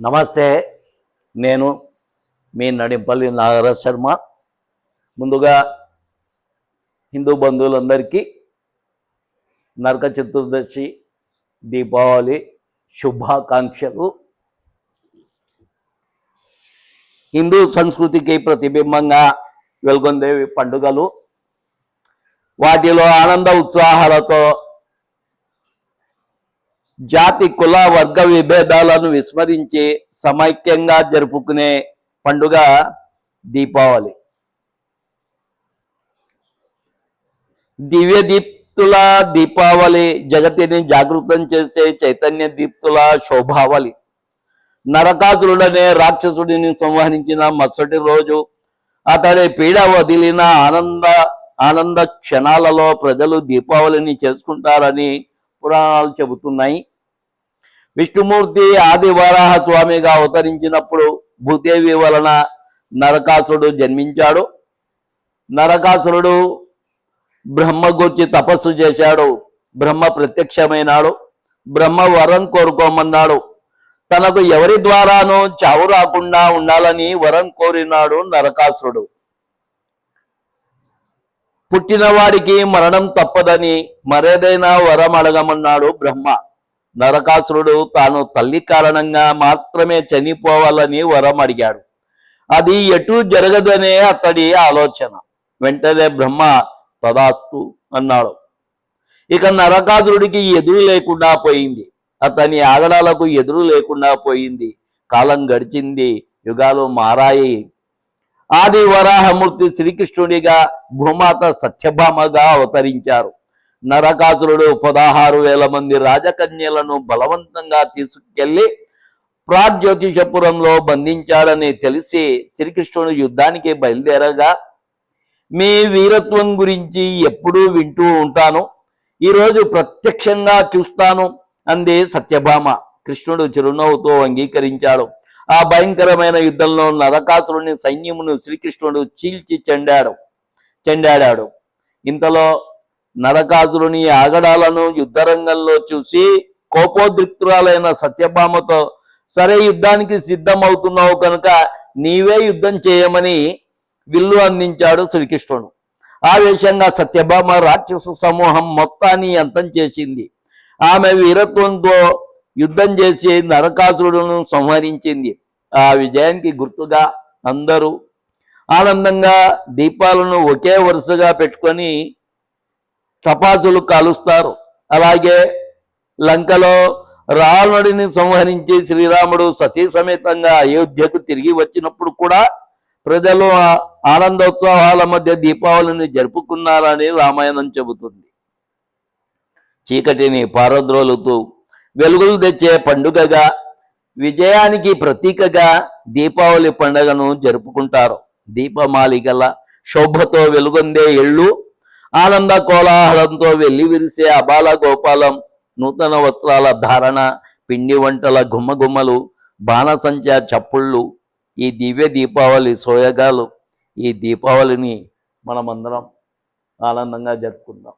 నమస్తే నేను మీ నడింపల్లి నాగరాజ్ శర్మ ముందుగా హిందూ బంధువులందరికీ నరక చతుర్దశి దీపావళి శుభాకాంక్షలు. హిందూ సంస్కృతికి ప్రతిబింబంగా వెలుగొందేవి పండుగలు. వాటిలో ఆనంద ఉత్సాహాలతో జాతి కుల వర్గ విభేదాలను విస్మరించి సమైక్యంగా జరుపుకునే పండుగ దీపావళి. దివ్య దీప్తుల దీపావళి జగతిని జాగృతం చేసే చైతన్య దీప్తుల శోభావళి. నరకాసురుడనే రాక్షసుడిని సంహరించిన మరుసటి రోజు అతడి పీడ వదిలిన ఆనంద ఆనంద క్షణాలలో ప్రజలు దీపావళిని చేసుకుంటారని పురాణాలు చెబుతున్నాయి. విష్ణుమూర్తి ఆది వరాహ స్వామిగా అవతరించినప్పుడు భూదేవి వలన నరకాసురుడు జన్మించాడు. నరకాసురుడు బ్రహ్మగూర్చి తపస్సు చేశాడు. బ్రహ్మ ప్రత్యక్షమైనాడు. బ్రహ్మ వరం కోరుకోమన్నాడు. తనకు ఎవరి ద్వారానూ చావు రాకుండా ఉండాలని వరం కోరినాడు నరకాసురుడు. పుట్టినవాడికి మరణం తప్పదని మరేదైనా వరం అడగమన్నాడు బ్రహ్మ. నరకాసురుడు తాను తల్లి కారణంగా మాత్రమే చనిపోవాలని వరం అడిగాడు. అది ఎటు జరగదనే అతడి ఆలోచన. వెంటనే బ్రహ్మ తదాస్తు అన్నాడు. ఇక నరకాసురుడికి ఎదురు లేకుండా పోయింది. అతని ఆగడాలకు ఎదురు లేకుండా పోయింది. కాలం గడిచింది యుగాలు మారాయి. ఆది వరాహమూర్తి శ్రీకృష్ణుడిగా భూమాత సత్యభామగా అవతరించారు. నరకాసురుడు పదహారు వేల మంది రాజకన్యలను బలవంతంగా తీసుకెళ్ళి ప్రాగ్జ్యోతిషపురంలో బంధించాడని తెలిసి శ్రీకృష్ణుడు యుద్ధానికి బయలుదేరగా మీ వీరత్వం గురించి ఎప్పుడూ వింటూ ఉంటాను. ఈరోజు ప్రత్యక్షంగా చూస్తాను అంది సత్యభామ. కృష్ణుడు చిరునవ్వుతో అంగీకరించాడు. ఆ భయంకరమైన యుద్ధంలో నరకాసురుని సైన్యమును శ్రీకృష్ణుడు చీల్చి చెండాడు చెండాడాడు. ఇంతలో నరకాసురుని ఆగడాలను యుద్ధరంగంలో చూసి కోపోద్రిక్తురాలైన సత్యభామతో సరే యుద్ధానికి సిద్ధమవుతున్నావు కనుక నీవే యుద్ధం చేయమని విల్లు అందించాడు శ్రీకృష్ణుడు. ఆవేశంగా సత్యభామ రాక్షస సమూహం మొత్తాన్ని అంతం చేసింది. ఆమె వీరత్వంతో యుద్ధం చేసి నరకాసురుడును సంహరించింది. ఆ విజయానికి గుర్తుగా అందరూ ఆనందంగా దీపాలను ఒకే వరుసగా పెట్టుకొని టపాసులు కాలుస్తారు. అలాగే లంకలో రావణుడిని సంహరించి శ్రీరాముడు సతీ సమేతంగా అయోధ్యకు తిరిగి వచ్చినప్పుడు కూడా ప్రజలు ఆనందోత్సవాల మధ్య దీపావళిని జరుపుకున్నారని రామాయణం చెబుతుంది. చీకటిని పారద్రోలుతూ వెలుగులు తెచ్చే పండుగగా విజయానికి ప్రతీకగా దీపావళి పండుగను జరుపుకుంటారు. దీపమాలికల శోభతో వెలుగొందే ఇళ్ళు ఆనంద కోలాహలంతో వెళ్ళి విరిసే అబాల గోపాలం నూతన వస్త్రాల ధారణ పిండి వంటల గుమ్మగుమ్మలు బాణసంచ చప్పుళ్ళు ఈ దివ్య దీపావళి సోయగాలు ఈ దీపావళిని మనమందరం ఆనందంగా జరుపుకుందాం.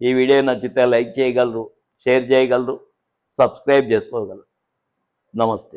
ఈ వీడియో నచ్చితే లైక్ చేయగలరు షేర్ చేయగలరు సబ్స్క్రైబ్ చేసుకోగలరు. నమస్తే.